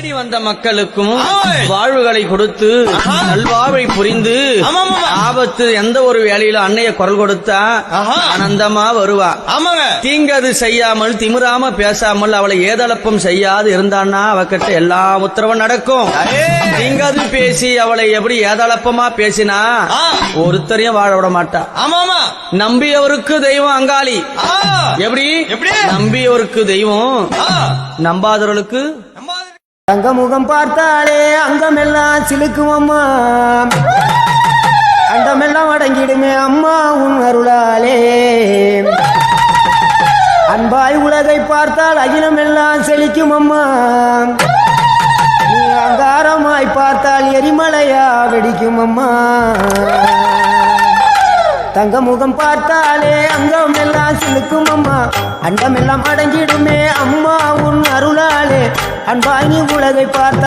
தேடி வந்த மக்களுக்கும். வாழ்வுகளை கொடுத்து. நல்வாழ்வை புரிந்து. ஆபத்து எந்த ஒரு வேலையில அன்னைய குரல் கொடுத்தா. ஆனந்தமா வருவா தீங்கது செய்யாமல் திமிராம பேசாமல் அவளை ஏதளப்பம் செய்யாது இருந்தான்னா அவகிட்ட எல்லா உத்தரவும் நடக்கும். தீங்கது பேசி அவளை எப்படி ஏதளப்பமா பேசினா. ஒருத்தரையும் வாழ விட மாட்டா நம்பியவருக்கு தெய்வம் அங்காளி. எப்படி? நம்பியவருக்கு தெய்வம். நம்பாதவர்களுக்கு நம்ம பார்த்தாலே அங்கமெல்லாம் சிலுக்கும் அம்மா அண்டமெல்லாம் அடங்கிடுமே அம்மா உன் அருளாலே. அன்பாய் உலகை பார்த்தால் அகிலமெல்லாம் செழிக்கும் அம்மா நீ அங்காரமாய் பார்த்தால் எரிமலையா வெடிக்கும் அம்மா தங்க முகம் பார்த்தாலே அங்கமெல்லாம் சிலுக்கும் அம்மா அண்டமெல்லாம் அடங்கிடுமே அம்மா. அன்பாய் நீ உலகை பார்த்த